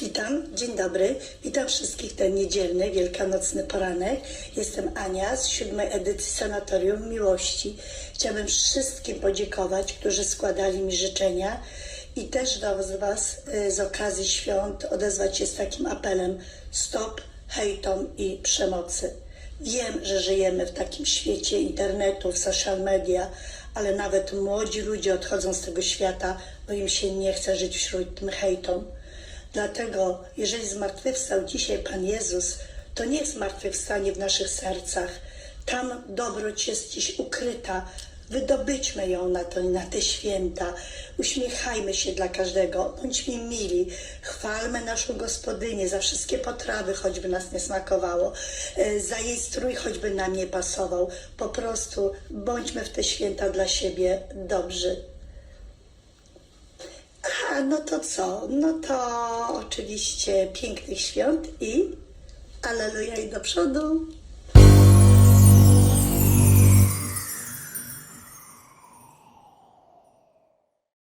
Witam, dzień dobry. Witam wszystkich ten niedzielny, wielkanocny poranek. Jestem Ania z siódmej edycji Sanatorium Miłości. Chciałabym wszystkim podziękować, którzy składali mi życzenia i też do Was y, z okazji świąt odezwać się z takim apelem stop hejtom i przemocy. Wiem, że żyjemy w takim świecie internetu, w social media, ale nawet młodzi ludzie odchodzą z tego świata, bo im się nie chce żyć wśród tym hejtom. Dlatego, jeżeli zmartwychwstał dzisiaj Pan Jezus, to niech zmartwychwstanie w naszych sercach. Tam dobroć jest dziś ukryta. Wydobyćmy ją na, to, na te święta. Uśmiechajmy się dla każdego. Bądźmy mili. Chwalmy naszą gospodynię za wszystkie potrawy, choćby nas nie smakowało. e, Za jej strój, choćby nam nie pasował. Po prostu bądźmy w te święta dla siebie dobrzy. No to co? No to oczywiście pięknych świąt i aleluja i do przodu.